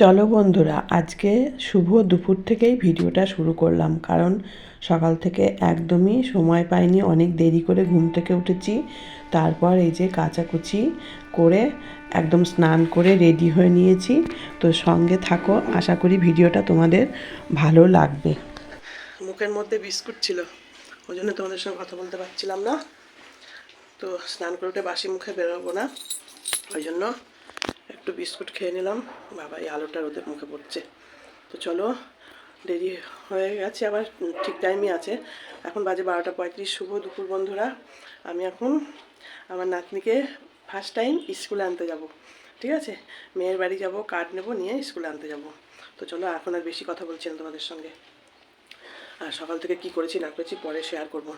চলো বন্ধুরা, আজকে শুভ দুপুর থেকেই ভিডিওটা শুরু করলাম। কারণ সকাল থেকে একদমই সময় পাইনি, অনেক দেরি করে ঘুম থেকে উঠেছি। তারপর এই যে কাচাকুচি করে একদম স্নান করে রেডি হয়ে নিয়েছি। তো সঙ্গে থাকো, আশা করি ভিডিওটা তোমাদের ভালো লাগবে। মুখের মধ্যে বিস্কুট ছিল, ওই জন্য তোমাদের সঙ্গে কথা বলতে পারছিলাম না। তো স্নান করে উঠে বাসি মুখে বেরোবো না, ওই জন্য একটু বিস্কুট খেয়ে নিলাম। বাবা এই আলোটা রোদের মুখে পড়ছে। তো চলো, দেরি হয়ে গেছে, আবার ঠিক টাইমই আছে। এখন বাজে বারোটা পঁয়ত্রিশ, শুভ দুপুর বন্ধুরা। আমি এখন আমার নাতনিকে ফার্স্ট টাইম স্কুলে আনতে যাব। ঠিক আছে? মেয়ের বাড়ি যাব কার্ড নেব, নিয়ে স্কুলে আনতে যাব। তো চলো, এখন আর বেশি কথা বলছি তোমাদের সঙ্গে। আর সকাল থেকে কি করেছি না করেছি, পরে শেয়ার করব।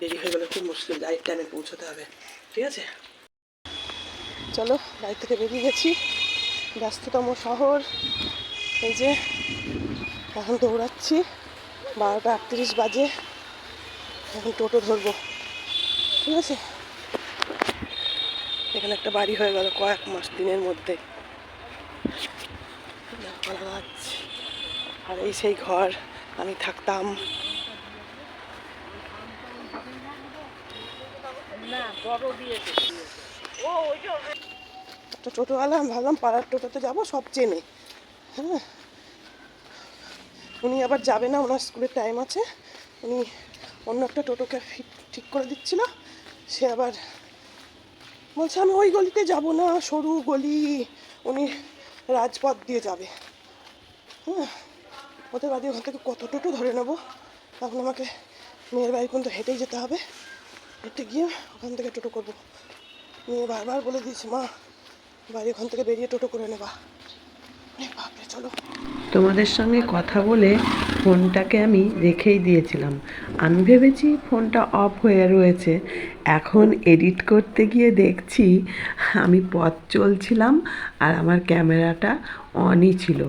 দেরি হয়ে গেলে খুব মুশকিল রাইট টাইমে পৌঁছতে হবে। ঠিক আছে? চলো, বাড়ি থেকে বেরিয়ে গেছি। ব্যস্ততম শহর, এই যে এখন দৌড়াচ্ছি, বারোটা আটত্রিশ বাজে, এখন টোটো ধরবো। ঠিক আছে? এখানে একটা বাড়ি হয়ে গেল কয়েক মাস দিনের মধ্যে। আর এই সেই ঘর, আমি থাকতাম। একটা টোটোওয়ালা আমি ভাবলাম পাড়ার টোটোতে যাব, সব চেনে। হ্যাঁ। উনি আবার যাবে না, ওনার স্কুলের টাইম আছে। উনি অন্য একটা টোটোকে ঠিক করে দিচ্ছিল। সে আবার বলছে, আমি ওই গলিতে যাব না, সরু গলি। উনি রাজপথ দিয়ে যাবে। হ্যাঁ। ওদের বাড়ি ওখান থেকে কত টোটো ধরে নেব? এখন আমাকে মেয়ের বাড়ি পর্যন্ত হেঁটেই যেতে হবে। হেঁটে গিয়ে ওখান থেকে টোটো করব। মেয়ে বারবার বলে দিয়েছে, মা বাড়ি ওখান থেকে বেরিয়ে টোটো করে নেবা। তোমাদের সঙ্গে কথা বলে ফোনটাকে আমি রেখেই দিয়েছিলাম। আমি ভেবেছি ফোনটা অফ হয়ে রয়েছে। এখন এডিট করতে গিয়ে দেখছি আমি পথ চলছিলাম আর আমার ক্যামেরাটা অনই ছিল।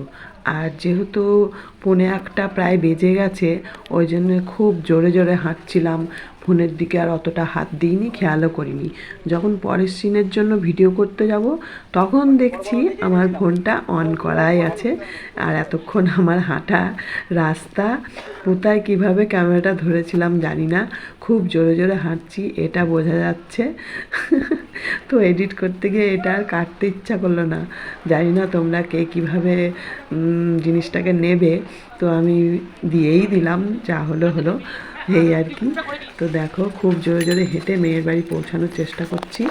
আর যেহেতু পৌনে একটা প্রায় বেজে গেছে, ওই জন্য খুব জোরে জোরে হাঁটছিলাম। ফোনের দিকে আর অতটা হাত দিইনি, খেয়ালও করিনি। যখন পরের সিনের জন্য ভিডিও করতে যাব, তখন দেখছি আমার ফোনটা অন করাই আছে। আর এতক্ষণ আমার হাঁটা রাস্তা, কোথায় কীভাবে ক্যামেরাটা ধরেছিলাম জানি না। খুব জোরে জোরে হাঁটছি, এটা বোঝা যাচ্ছে। তো এডিট করতে গিয়ে এটা আর কাটতে ইচ্ছা করল না। জানি না তোমরা কে কীভাবে জিনিসটাকে নেবে। তো আমি দিয়েই দিলাম, যা হলো হলো। এই আর কি। তো দেখো, খুব জোরে জোরে হেঁটে মেয়ের বাড়ি পৌঁছানোর চেষ্টা করছি,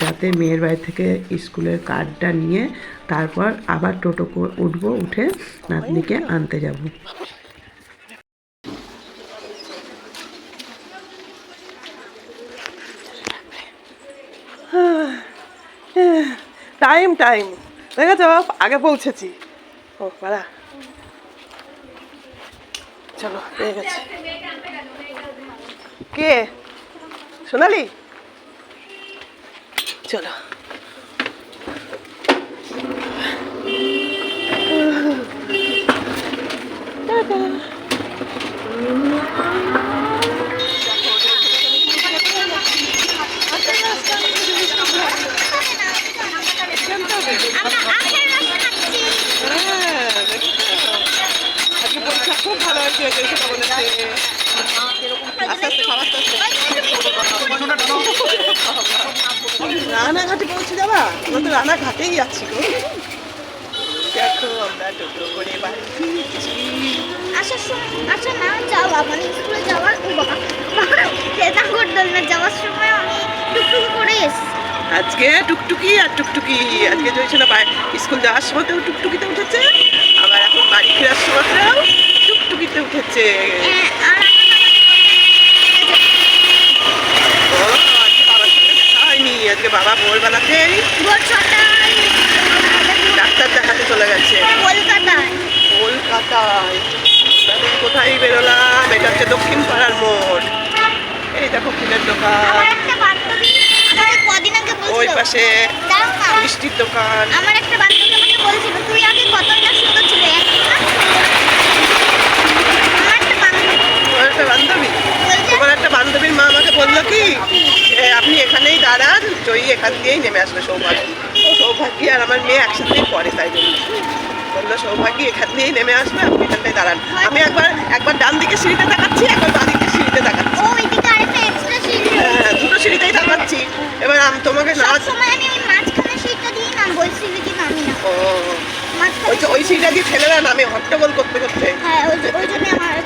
যাতে মেয়ের বাড়ি থেকে স্কুলের কার্ডটা নিয়ে তারপর আবার টোটো উঠবো, উঠে নাতনিকে আনতে যাব। Time time. দেখেছ আগে পৌঁছেছি। ও পারা চলো পেয়ে গেছে। কে? সোনালি? চলো। হ্যাঁ, সেটা বলেছে আস্তে আস্তে খাবার আস্তে আস্তে। রানাঘাটে পৌঁছে যাবা? আমরা তো রানাঘাটেই আছি গো। দেখো আমরা টোটো করে বাড়ি ফিরছি। আসার সময় আচ্ছা না যাওয়া। মানে স্কুলে যাওয়ার যাওয়ার সময় আমি টুকটুক করে এসছি। আজকে টুকটুকি আর টুকটুকি। আজকে স্কুল যাওয়ার সময়তেও টুকটুকিতে উঠেছে। আবার এখন বাড়ি ফেরার সময়তেও টুকটুকিতে উঠেছে। আজকে বাবার সঙ্গে দেখা হয়নি আজকে বাবা ভোরবেলাতেই ভোর ছটায় ডাক্তার দেখাতে চলে গেছে। কলকাতায়। কলকাতায় কোথায় বেরোলাম? এটা হচ্ছে দক্ষিণ পাড়ার মোড়। এই দেখো ফুলের দোকান। আমার একটা বান্ধবী আমাকে কদিন আগে ওই বলছিল পাশে মিষ্টির দোকান আমার একটা বান্ধবী আমাকে বলছিল তুই আগে কতই না সুন্দর ছিল এখন না আমার একটা বান্ধবী তোমার একটা বান্ধবী। তোমার একটা বান্ধবীর মা আমাকে বলল কি আপনি এখানেই দাঁড়ান জয়ী এখান দিয়েই নেমে আসবে সৌভাগ্য। সৌভাগ্য আর আমার মেয়ে একসাথেই পড়ে তাই জন্য। বলল সৌভাগ্য এখান দিয়েই নেমে আসবে আপনি এখানটায় দাঁড়ান। আমি একবার একবার ডান দিকে সিঁড়িতে তাকাচ্ছি একবার বাঁ দিকে সিঁড়িতে তাকাচ্ছি। হ্যাঁ দুটো সিঁড়িতেই তাকাচ্ছি। এবার আমি তোমাকে না আমি ওই সিঁড়িটা দিয়ে না নামে হট্টগোল করতে করতে। হ্যাঁ ওই জন্য আমার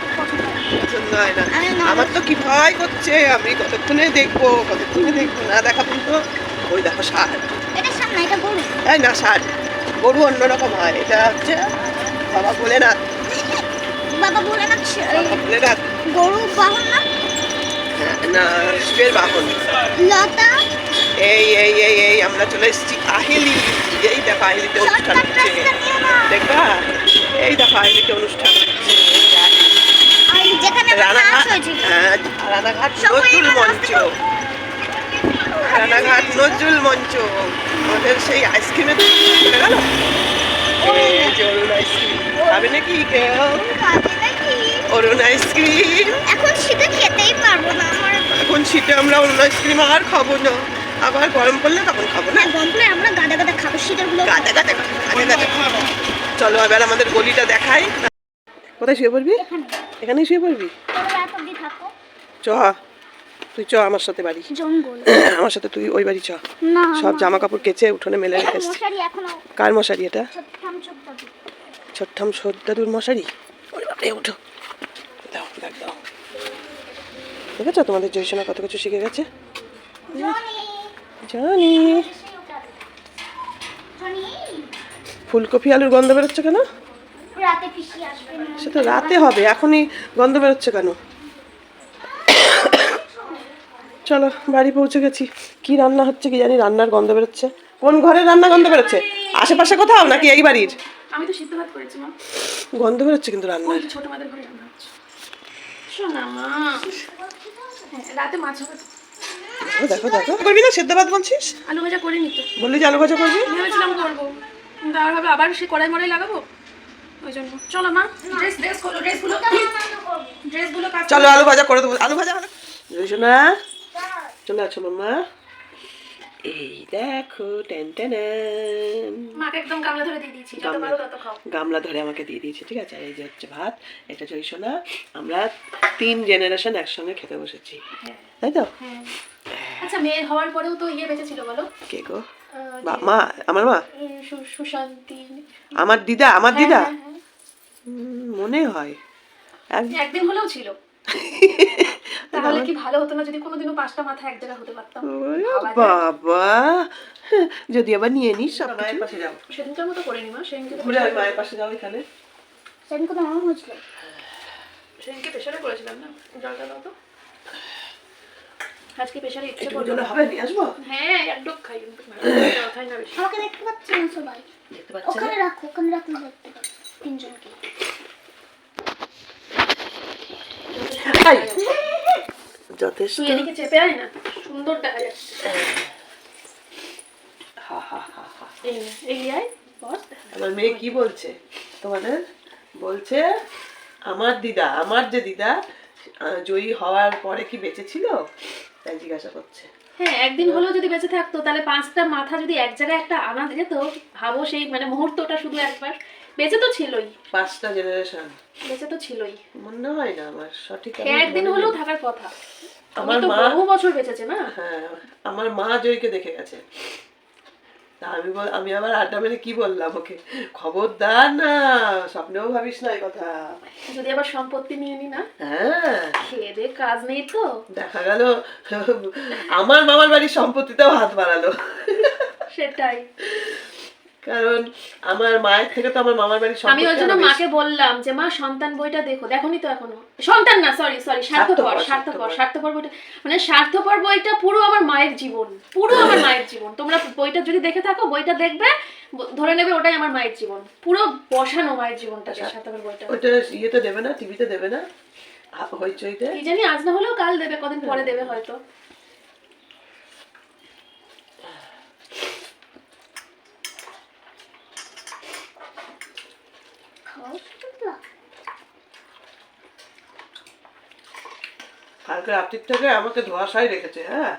পছন্দ হয়। না। আমার তো কি ভয় করছে? আমি কতক্ষণে দেখব? কতক্ষণে দেখব? না দেখা তো ওই দেখো ষাট। এই না ষাট। গরু অন্যরকম হয়। এটা হচ্ছে বাবা বলে না বাবা বলে না বলে না গরু বাহন না? না শিবের বাহন। লতা? এই এই এই এই আমরা চলে এসেছি কাহিলি। এই দেখো অনুষ্ঠান হচ্ছে। দেখবা? এই দেখো কাহিলিতে অনুষ্ঠান হচ্ছে আর যেখানে আমার নাচ রানাঘাট হ্যাঁ নজরুল মঞ্চ। রানাঘাট নজরুল মঞ্চ। আমাদের সেই আইসক্রিমের গেল? Arun ice cream. খাবে নাকি কেউ? Arun ice cream. এখন শীতে খেতেই পারব না আমার। এখন শীতে আমরা অরুণ আইসক্রিম আর খাব না। আবার গরম পড়লে তখন খাব না? না গম্পলে আমরা গাদা গাদা খাব শীতেরগুলো গাদা গাদা গাদা গাদা চলো এবার আমাদের গলিটা দেখাই। কোথায় শুয়ে পড়বি? এখানেই শুয়ে পড়বি? চ তুই চ আমার সাথে বাড়ি। আমার সাথে তুই ওই বাড়ি চ। সব জামা কাপড় কেচে উঠোনে মেলে রেখে এসছি মশারি এখনও কার মশারি এটা? ছোট্টাম সর্দাদুর মশারি? বাপরে উঠো দাও দেখ দাও। দেখেছ তোমাদের জয়সোনা কত কিছু শিখে গেছে? জানি। ফুলকপি আলুর গন্ধ বেরোচ্ছে কেন? রাতে পিসি আসবে না। সে তো রাতে হবে এখনই গন্ধ বেরোচ্ছে কেন? চলো বাড়ি পৌঁছে গেছি। কি রান্না হচ্ছে কি জানি রান্নার গন্ধ বেরোচ্ছে। কোন ঘরের রান্না গন্ধ বেরোচ্ছে? আশেপাশে কোথাও নাকি এই বাড়ির? আমি তো সিদ্ধ ভাত করেছি মা। গন্ধ বেরোচ্ছে কিন্তু ওই ছোট মাদের ঘরে রান্না হচ্ছে। শোনা মা। হ্যাঁ, রাতে মাছ হবে দেখো দেখো। করবি না সেদ্ধ ভাত বলছিস? আলু ভাজা করে নিত বললি যে আলু ভাজা করবি? ভেবেছিলাম করব। কিন্তু আর ভাবে আবার সে কড়াই মড়াই লাগাবো? ওই জন্য চলো মা ড্রেস ড্রেস করো ড্রেসগুলো ড্রেসগুলো চলো আলু ভাজা করে দেবো। আলু ভাজা না চলে আছো মাম্মা এই দেখো টেন টেন মাকে একদম গামলা ধরে দিয়ে দিয়েছি যত পারো তত খাও। গামলা ধরে আমাকে দিয়ে দিয়েছে ঠিক আছে? এই যে হচ্ছে ভাত এটা জয়সোনা আমরা তিন জেনারেশন একসঙ্গে খেতে বসেছি। হ্যাঁ। তাই তো? হ্যাঁ। আচ্ছা মেয়ে হওয়ার পরেও তো ইয়ে বেঁচে ছিল বলো? কে গো? বা মা আমার মা? সুশান্তি। আমার দিদা আমার দিদা? হ্যাঁ, হুম, মনে হয়। একদিন হলেও ছিল। তাহলে কি ভালো হতো না যদি কোনোদিনও পাঁচটা মাথা এক জায়গায় হতে পারতাম? বাবা। যদি আবার নিয়ে নিস সব মায়ের পাশে যাও। সেদিনকার মতো করিনি মা সেদিনকে তো ঘুরে আয় মায়ের পাশে যাও এখানে। সেদিন কোনো আমার হয়েছিল। সেদিনকে প্রেশারে করেছিলাম না? জলটা দাও তো। আজকে প্রেশারে ইচ্ছে করল হবে নিয়ে আসব? হ্যাঁ এক ডোক খাই। খাই না বেশি। আমাকে দেখতে পাচ্ছি না সবাই। দেখতে পাচ্ছেন? ওখানে রাখো ওখানে রাখলে দেখতে পাচ্ছি তিনজনকে এই, যথেষ্ট। তুই এদিকে চেপে আয় না সুন্দর দেখা যাচ্ছে। হা হা হা হা। এই আয় আমার মেয়ে কি বলছে? তোমাদের বলছে আমার দিদা আমার যে দিদা জয়ী হওয়ার পরে কি বেঁচে ছিল তাই জিজ্ঞাসা করছে। হ্যাঁ একদিন হলেও যদি বেঁচে থাকতো তাহলে পাঁচটা মাথা যদি এক জায়গায় একটা আনা যেত ভাবো সেই মানে মুহূর্তটা শুধু একবার। বেঁচে তো ছিলই। পাঁচটা জেনারেশন বেঁচে তো ছিলই। মনে হয় না আমার সঠিক একদিন মনে হলেও থাকার কথা। আমার মা- বহু বছর বেঁচেছে না? হ্যাঁ আমার মা জয়কে দেখে গেছে। আমি বল আমি আবার আড্ডা মেরে কি বললাম ওকে? খবরদার না স্বপ্নেও ভাবিস না এই কথা। যদি আবার সম্পত্তি নিয়ে নি না? হ্যাঁ। খেয়ে দে কাজ নেই তো। দেখা গেল আমার মামার বাড়ির সম্পত্তিতেও হাত বাড়ালো। সেটাই। কারণ আমার মায়ের থেকে তো আমার মামার বাড়ির আমি ওই জন্য মাকে বললাম যে মা সন্তান বইটা দেখো। দেখোনি তো এখনও? সন্তান না সরি সরি স্বার্থপর স্বার্থপর, স্বার্থপর বইটা মানে স্বার্থপর বইটা পুরো আমার মায়ের জীবন পুরো আমার মায়ের জীবন। তোমরা বইটা যদি দেখে থাকো বইটা দেখবে ধরে নেবে ওটাই আমার মায়ের জীবন। পুরো বসানো মায়ের জীবনটা স্বার্থপর বইটা। ওইটা ইয়েতে দেবে না টিভিতে দেবে না? হইচইতে? কি জানি আজ না হলেও কাল দেবে কদিন পরে দেবে হয়তো খাও শুধু। কালকে রাত্রির থেকে আমাকে ধোয়াশায় রেখেছে হ্যাঁ?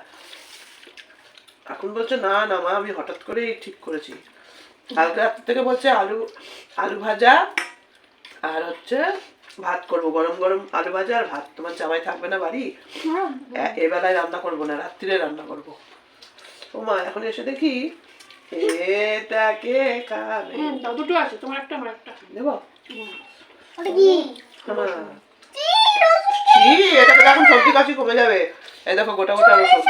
এখন বলছে না না মা আমি হঠাৎ করেই ঠিক করেছি। কালকে রাত্রি থেকে বলছে আলু আলু ভাজা আর হচ্ছে ভাত করব গরম গরম আলু ভাজা আর ভাত। তোমার জামাই থাকবে না বাড়ি? হ্যাঁ। এ- এবেলায় রান্না করব না রাত্রিরে রান্না করব। ও মা এখন এসে দেখি এটা কে খাবে হুম দুটো আছে তোমার একটা আমার একটা। দেবো? কি? হ্যাঁ। এটা এখন কাশি কমে যাবে। এই দেখো গোটা গোটা রসুন।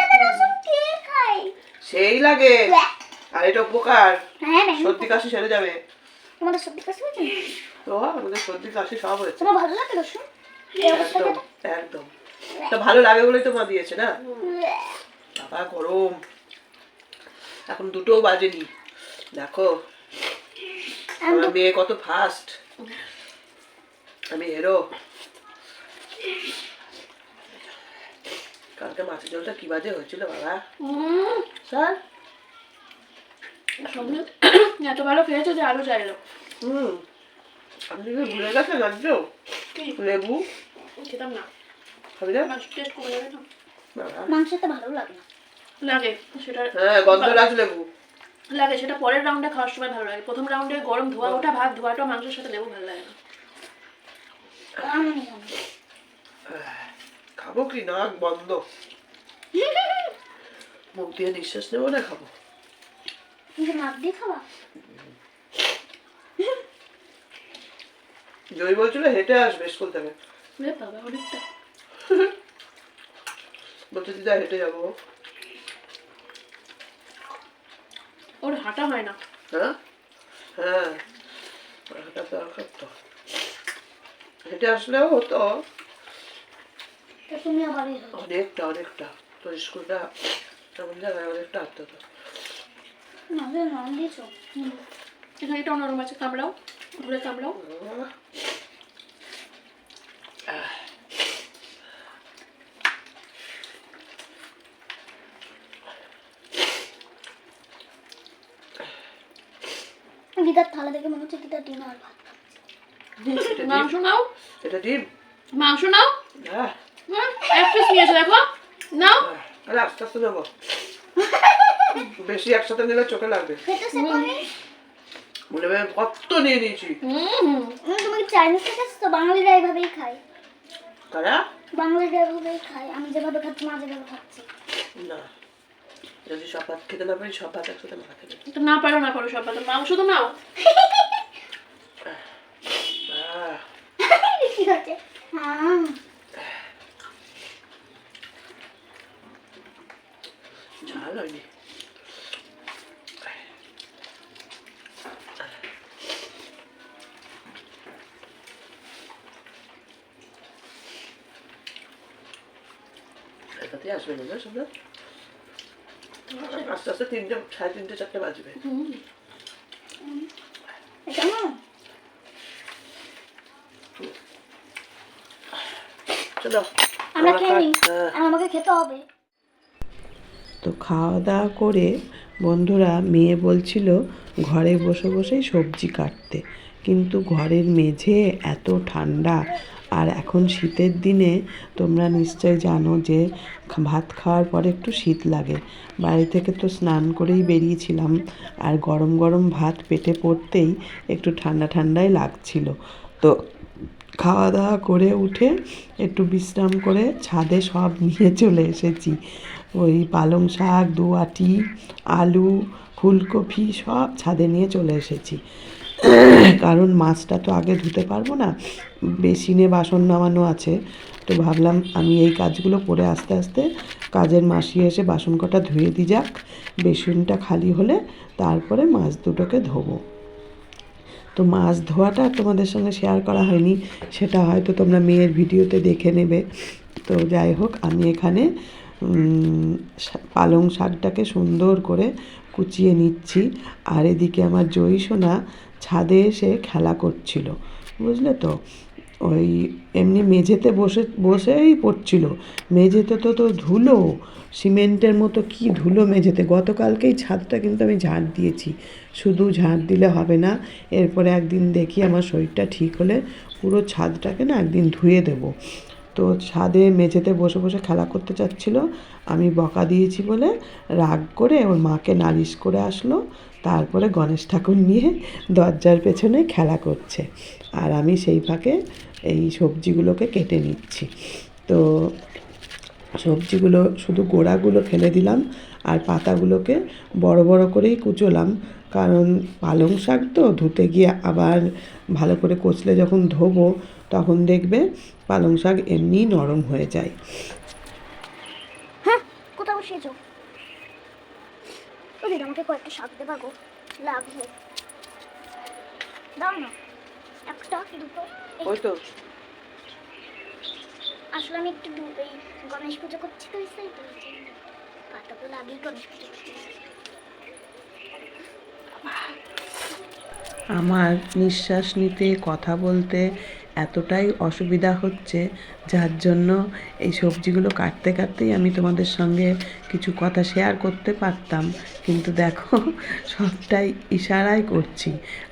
সেই লাগে। আর এটা উপকার। হ্যাঁ সর্দি কাশি সেরে যাবে। তোমাদের সত্যি কাছে হয়েছে? তো আমাদের সর্দি কাশি সব হয়েছে। তোমার ভালো লাগে রসুন? একদম একদম। তো ভালো লাগে বলেই তো মা দিয়েছে না? বাবা গরম। এখন দুটো বাজেনি। দেখো আমার মেয়ে কত ফাস্ট আমি হেরো কালকে মাছের ঝোলটা কি বাজে হয়েছিল বাবা? স্যার? এত ভালো খেয়েছো যে আলু চাইলো হুম। আপনি কি ভুলে গেছেন রাজ্য লেবু? খেতাম না। খাবি না? টেস্ট করে বাবা। মাংসটা ভালো লাগে না। লাগে সেটা হ্যাঁ গন্ধ লেবু। লাগে সেটা পরের রাউন্ডে খাওয়ার সময় ভালো লাগে। প্রথম রাউন্ডে গরম ধোয়া ওঠা ভাত ধোয়াটা মাংসের সাথে লেবু ভালো লাগে নি। খাব। কি নাক বন্ধ। মুখ দিয়ে নিঃশ্বাস নেব না খাব। নাক দিয়ে খাওয়া জয় বলছিল হেঁটে আসবে স্কুল থেকে। বাবা অনেকটা। বলছে দিদা হেঁটে যাব। ওর হাঁটা হয় না। হ্যাঁ? হ্যাঁ হাঁটা দরকার তো। হেঁটে আসলেও হতো। তুমি আবার অনেকটা অনেকটা। তো স্কুলটা এমন জায়গায় অনেকটা। এখানে অন্যরকম আছে কামড়াও ঘুরে কামড়াও। গীতার থালা দেখে মনে হচ্ছে গীতার ডিম আর ভাত। মাংস নাও। এটা ডিম। মাংস নাও। হ্যাঁ। হুম এক পিস দেখো। নাও। আরে আস্তে বেশি একসাথে নিলে চোখে লাগবে। হবে কত নিয়ে নিয়েছি? তুমি চাইনিজ থেকে তো বাঙালিরা এইভাবেই খায়। তারা? বাঙালিরা এভাবেই খায়। আমি যেভাবে খাচ্ছি মা যেভাবে খাচ্ছি। না। যদি সব ভাত খেতে না পারি সব ভাত একসাথে মাখা খেতে তো না পারো না পারো সব ভাত। মাংস তো নাও। কি হচ্ছে? হ্যাঁ ঝাল হয়নি। এটাতে আসবে না শুনলাম আস্তে আস্তে তিনটে সাড়ে তিনটে চারটে বাজবে। চলো আমরা খেয়ে নিই। আর আমাকে খেতে হবে। খাওয়া দাওয়া করে বন্ধুরা মেয়ে বলছিল, ঘরে বসে বসেই সবজি কাটতে। কিন্তু ঘরের মেঝে এত ঠান্ডা, আর এখন শীতের দিনে তোমরা নিশ্চয় জানো যে ভাত খাওয়ার পরে একটু শীত লাগে। বাড়ি থেকে তো স্নান করেই বেরিয়েছিলাম, আর গরম গরম ভাত পেটে পড়তেই একটু ঠান্ডা ঠান্ডাই লাগছিল। তো খাওয়া দাওয়া করে উঠে একটু বিশ্রাম করে ছাদে সব নিয়ে চলে এসেছি। ওই পালং শাক দুয়াটি আলু, ফুলকপি সব ছাদে নিয়ে চলে এসেছি। কারণ মাছটা তো আগে ধুতে পারব না, বেসিনে বাসন নামানো আছে। তো ভাবলাম আমি এই কাজগুলো করে আস্তে আস্তে কাজের মাসি এসে বাসন কটা ধুয়ে দি যাক, বেসিনটা খালি হলে তারপরে মাছ দুটোকে ধোবো। তো মাছ ধোয়াটা তোমাদের সঙ্গে শেয়ার করা হয়নি, সেটা হয়তো তোমরা মেয়ের ভিডিওতে দেখে নেবে। তো যাই হোক, আমি এখানে পালং শাকটাকে সুন্দর করে কুচিয়ে নিচ্ছি। আর এদিকে আমার জয়ী সোনা ছাদে এসে খেলা করছিল, বুঝলে তো? ওই এমনি মেঝেতে বসে, বসেই পড়ছিল। মেঝেতে তো তো ধুলো, সিমেন্টের মতো কি ধুলো মেঝেতে। গতকালকেই ছাদটা কিন্তু আমি ঝাড় দিয়েছি। শুধু ঝাড় দিলে হবে না, এরপরে একদিন দেখি আমার শরীরটা ঠিক হলে পুরো ছাদটাকে না একদিন ধুয়ে দেবো। তো ছাদে মেঝেতে বসে বসে খেলা করতে চাচ্ছিল। আমি বকা দিয়েছি বলে রাগ করে ওর মাকে নালিশ করে আসলো। তারপরে গণেশ ঠাকুর নিয়ে দরজার পেছনে খেলা করছে। আর আমি সেই ফাঁকে এই সবজিগুলোকে কেটে নিচ্ছি। তো সবজিগুলো শুধু গোড়াগুলো ফেলে দিলাম আর পাতাগুলোকে বড় বড় করেই কুচোলাম। কারণ পালং শাক তো ধুতে গিয়ে আবার ভালো করে কচলে যখন ধোবো তখন দেখবে পালং শাক এমনি নরম হয়ে যায়। হ্যাঁ কোথাও ও আমাকে কয়েকটা শাক দেবা গো লাগবে। দাও না একটা দুটো ওই তো। আসলে আমি একটু গণেশ পুজো করছি তো সেই তো। পাতাগুলো আগেই গণেশ পুজো আমার নিঃশ্বাস নিতে কথা বলতে এতটাই অসুবিধা হচ্ছে যার জন্য এই সবজিগুলো কাটতে কাটতেই আমি তোমাদের সঙ্গে কিছু কথা শেয়ার করতে পারতাম। কিন্তু দেখো, সবটাই ইশারাই করছি।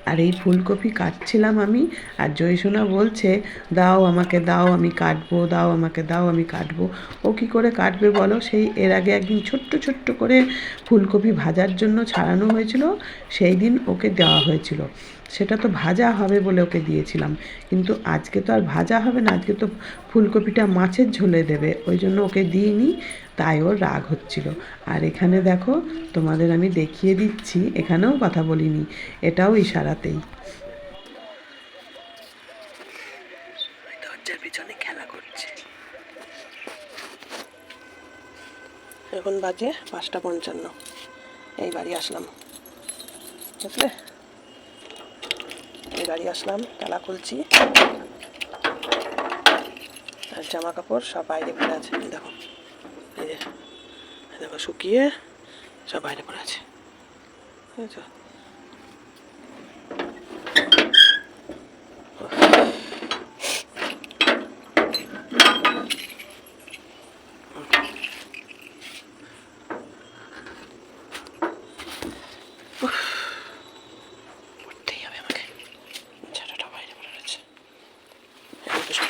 আর এই ফুলকপি কাটছিলাম আমি, আর জয়সোনা বলছে, দাও আমাকে, দাও আমি কাটবো, দাও আমাকে, দাও আমি কাটবো। ও কি করে কাটবে বলো? সেই এর আগে একদিন ছোট্ট ছোট্ট করে ফুলকপি ভাজার জন্য ছাড়ানো হয়েছিল, সেই দিন ওকে দেওয়া হয়েছিল। সেটা তো ভাজা হবে বলে ওকে দিয়েছিলাম। কিন্তু আজকে তো আর ভাজা হবে না, আজকে তো ফুলকপিটা মাছের ঝোলে দেবে, ওই জন্য ওকে দিইনি। তাই ওর রাগ হচ্ছিল। আর এখানে দেখো, তোমাদের আমি দেখিয়ে দিচ্ছি, এখানেও কথা বলিনি, এটাও ইশারাতেই। দরজার খেলা এখন বাজে পাঁচটা পঞ্চান্ন। এই বাড়ি আসলাম। বুঝলে? এই বাড়ি আসলাম তালা খুলছি। আর জামা কাপড় সব বাইরে পড়ে আছে, দেখো। দেখো শুকিয়ে সব বাইরে পড়ে আছে।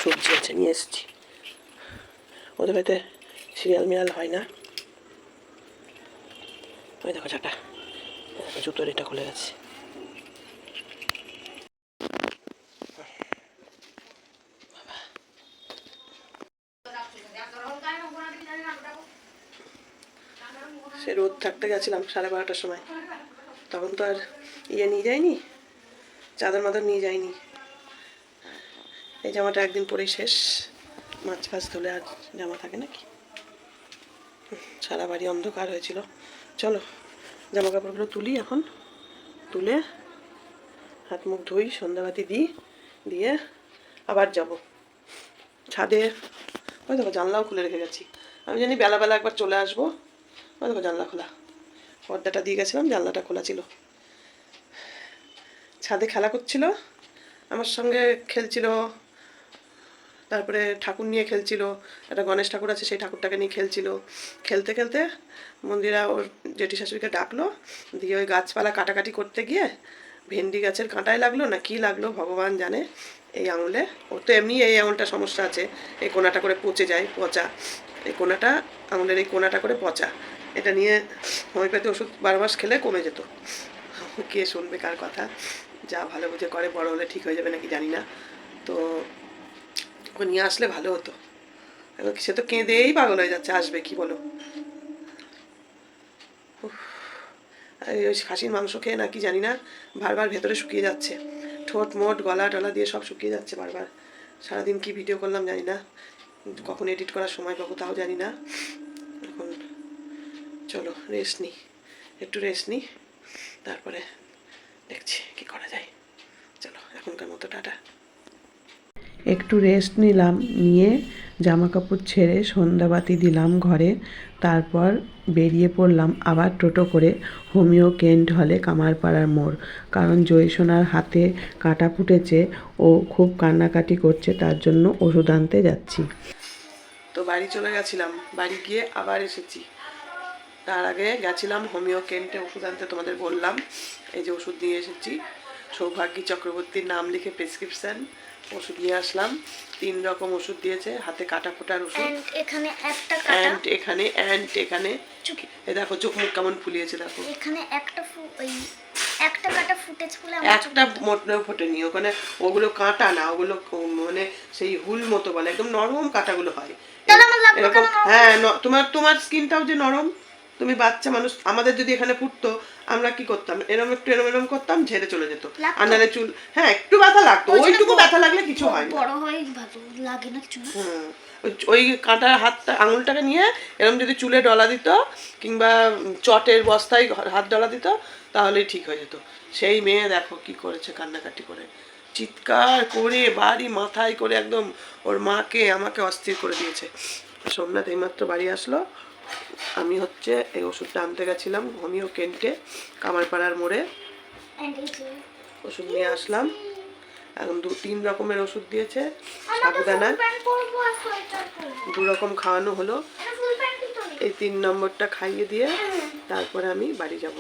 সবজি আছে নিয়ে এসেছি। ওদের বাড়িতে সিরিয়াল মিরাল হয় না। ওই দেখো দেখো জুতোর এটা খুলে গেছে। সে রোদ থাকতে গেছিলাম সাড়ে বারোটার সময়। তখন তো আর ইয়ে নিয়ে যায়নি, চাদর মাদর নিয়ে যায়নি। এই জামাটা একদিন পরেই শেষ। মাছ ফাছ ধরে আর জামা থাকে নাকি? সারা বাড়ি অন্ধকার হয়েছিল। চলো জামা কাপড়গুলো তুলি এখন। তুলে হাত মুখ ধুই, সন্ধ্যাবাতি দিই, দিয়ে আবার যাব। ছাদে, ওই দেখো জানলাও খুলে রেখে গেছি। আমি জানি বেলাবেলা একবার চলে আসব। ওই দেখো জানলা খোলা। পর্দাটা দিয়ে গেছিলাম, জানলাটা খোলা ছিল। ছাদে খেলা করছিল। আমার সঙ্গে খেলছিল তারপরে ঠাকুর নিয়ে খেলছিল, একটা গণেশ ঠাকুর আছে সেই ঠাকুরটাকে নিয়ে খেলছিল। খেলতে খেলতে মন্দিরা ওর জেঠি শাশুড়িকে ডাকলো, দিয়ে ওই গাছপালা কাটাকাটি করতে গিয়ে ভেন্ডি গাছের কাঁটায় লাগল, না কি লাগল ভগবান জানে এই আঙুলে। ওর তো এমনি এই আঙুলটা সমস্যা আছে, এই কোনাটা করে পচে যায়, পচা। এই কোনাটা, আঙুলের এই কোনাটা করে পচা। এটা নিয়ে হোমিওপ্যাথি ওষুধ বারো মাস খেলে কমে যেত। কে শুনবে কার কথা? যা ভালো বুঝে করে, বড় হলে ঠিক হয়ে যাবে নাকি জানি না। তো ওকে নিয়ে আসলে ভালো হতো। সে তো কেঁদেই পাগল হয়ে যাচ্ছে, আসবে কি বলো? ওই খাসির মাংস খেয়ে নাকি জানি না, বারবার ভেতরে শুকিয়ে যাচ্ছে। ঠোঁট, মোট, গলা, টলা দিয়ে সব শুকিয়ে যাচ্ছে বারবার। সারাদিন কি ভিডিও করলাম জানি না, কখন এডিট করার সময় পাবো তাও জানি না। এখন চলো রেস্ট নিই একটু রেস্ট নিই তারপরে দেখছি কি করা যায়। চলো, এখনকার মতো, টাটা। একটু রেস্ট নিলাম, নিয়ে জামা কাপড় ছেড়ে সন্ধ্যাবাতি দিলাম ঘরে। তারপর বেরিয়ে পড়লাম আবার টোটো করে হোমিও কেন্ট হলে কামারপাড়ার মোড়। কারণ জয়সোনার হাতে কাটা ফুটেছে, ও খুব কান্নাকাটি করছে, তার জন্য ওষুধ আনতে যাচ্ছি। তো বাড়ি চলে গেছিলাম, বাড়ি গিয়ে আবার এসেছি। তার আগে গেছিলাম হোমিও কেন্টে ওষুধ আনতে, তোমাদের বললাম। এই যে ওষুধ নিয়ে এসেছি। সৌভাগ্যী চক্রবর্তীর নাম লিখে প্রেসক্রিপশন ওষুধ নিয়ে আসলাম। তিন রকম ওষুধ দিয়েছে হাতে কাটা ফোটার ওষুধ এখানে একটা অ্যান্ড এখানে অ্যান্ড এখানে। এ দেখো চোখ মুখ কেমন ফুলিয়েছে দেখো। এখানে একটা ওই একটা কাটা বলে একটা মোটরেও ফোটেনি। ওখানে ওগুলো কাঁটা না ওগুলো মানে সেই হুল মতো বলে একদম নরম কাঁটাগুলো হয়। এরকম হ্যাঁ তোমার তোমার স্কিনটাও যে নরম? তুমি বাচ্চা মানুষ আমাদের যদি এখানে ফুটতো আমরা কি করতাম? এরম একটু এরম এরম করতাম ঝেড়ে চলে যেত। আর নাহলে চুল হ্যাঁ একটু ব্যথা লাগতো। ওইটুকু ব্যথা লাগলে কিছু হয় না। বড় হয় লাগে না কিছু না। হুম। ওই- কাঁটার হাতটা আঙুলটাকে নিয়ে এরকম যদি চুলে ডলা দিত কিংবা চটের বস্তায় হাত ডলা দিত তাহলেই ঠিক হয়ে যেত। সেই মেয়ে দেখো কি করেছে কান্নাকাটি করে। চিৎকার করে বাড়ি মাথায় করে একদম ওর মাকে আমাকে অস্থির করে দিয়েছে। সোমনাথ এইমাত্র বাড়ি আসলো। আমি হচ্ছে এই ওষুধটা আনতে গেছিলাম হোমিও কেন্টে কামারপাড়ার মোড়ে। ওষুধ নিয়ে আসলাম। এখন দু তিন রকমের ওষুধ দিয়েছে আমরা সাবুদানা। ফুল প্যান্ট পরবো আর সোয়েটার পরবো দু রকম খাওয়ানো হলো। এই তিন নম্বরটা খাইয়ে দিয়ে তারপরে আমি বাড়ি যাব।